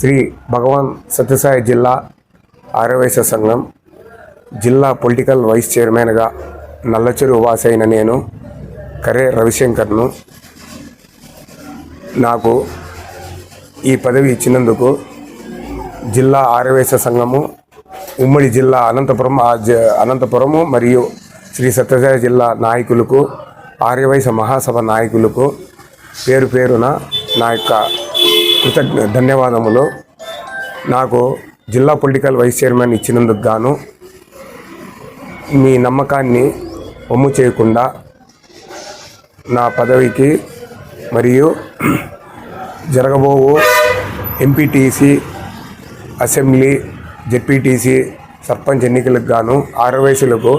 శ్రీ భగవాన్ సత్యసాయి జిల్లా ఆర్యవైశ్య సంఘం జిల్లా పొలిటికల్ వైస్ చైర్మన్గా నల్లచెరువు వాసైన నేను కరే రవిశంకర్ను. నాకు ఈ పదవి ఇచ్చినందుకు జిల్లా ఆర్యవైశ్య సంఘము ఉమ్మడి జిల్లా అనంతపురం అనంతపురము మరియు శ్రీ సత్యసాయి జిల్లా నాయకులకు ఆర్యవైశ్య మహాసభ నాయకులకు పేరు పేరున నా యొక్క కృతజ్ఞ ధన్యవాదములు. నాకు జిల్లా పొలిటికల్ వైస్ చైర్మన్ ఇచ్చినందుకు గాను మీ నమ్మకాన్ని ఒమ్ము చేయకుండా నా పదవికి మరియు జరగబోవు ఎంపీటీసీ అసెంబ్లీ జెడ్పీటీసీ సర్పంచ్ ఎన్నికలకు గాను ఆరవయసులకు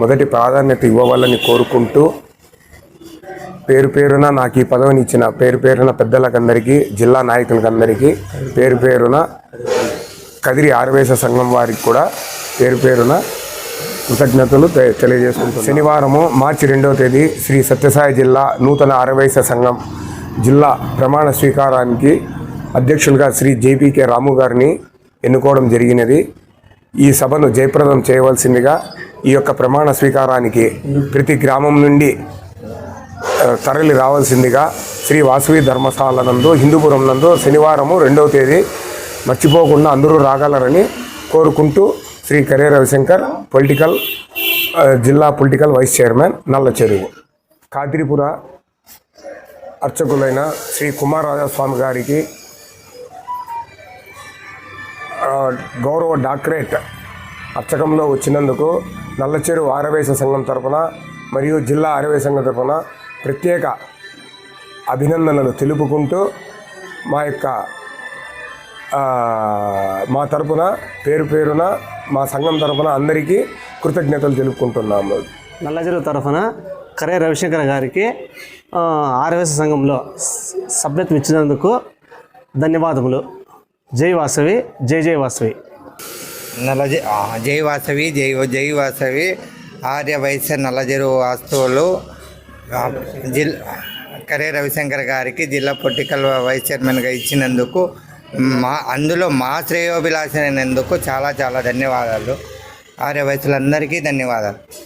మొదటి ప్రాధాన్యత ఇవ్వవాలని కోరుకుంటూ పేరు పేరున నాకు ఈ పదవిని ఇచ్చిన పేరు పేరున పెద్దలకందరికీ జిల్లా నాయకులకందరికీ పేరు పేరున కదిరి ఆరవేశ సంఘం వారికి కూడా పేరు పేరున కృతజ్ఞతలు తె- శనివారము మార్చి రెండవ తేదీ శ్రీ సత్యసాయి జిల్లా నూతన ఆరవేశ సంఘం జిల్లా ప్రమాణ స్వీకారానికి అధ్యక్షులుగా శ్రీ జేపీకే రాము గారిని ఎన్నుకోవడం జరిగినది. ఈ సభను జయప్రదం చేయవలసిందిగా ఈ యొక్క ప్రమాణ స్వీకారానికి ప్రతి గ్రామం నుండి తరలి రావాల్సిందిగా శ్రీ వాసవి ధర్మశాల నందు హిందూపురం నందు శనివారము రెండవ తేదీ మర్చిపోకుండా అందరూ రాగలరని కోరుకుంటూ శ్రీ కరే రవిశంకర్ పొలిటికల్ జిల్లా political vice chairman Nalla Cheruvu. Kadripura అర్చకులైన Shri కుమారరాజస్వామి గారికి గౌరవ డాక్టరేట్ అర్చకంలో వచ్చినందుకు నల్లచెరువు ఆరవేశ సంఘం తరఫున మరియు జిల్లా ఆరవేశ సంఘం తరఫున ప్రత్యేక అభినందనలు తెలుపుకుంటూ మా యొక్క మా తరపున పేరు పేరున మా సంఘం తరపున అందరికీ కృతజ్ఞతలు తెలుపుకుంటున్నాము. నల్లజరువు తరఫున కరే రవిశంకర్ గారికి ఆ, ఆర్యవేశ సంఘంలో సభ్యత్వం ఇచ్చినందుకు ధన్యవాదములు. జై వాసవి జై జై వాసవి. నల్లజ జై వాసవి జై జై వాసవి ఆర్య వైశ్య నల్లజెరు వాస్తువులు జిల్ కరే రవిశంకర్ గారికి జిల్లా పొలిటికల్ వైస్ చైర్మన్గా ఇచ్చినందుకు మా అందులో మా శ్రేయోభిలాష అయినందుకు చాలా చాలా ధన్యవాదాలు. ఆర్యవయసులందరికీ ధన్యవాదాలు.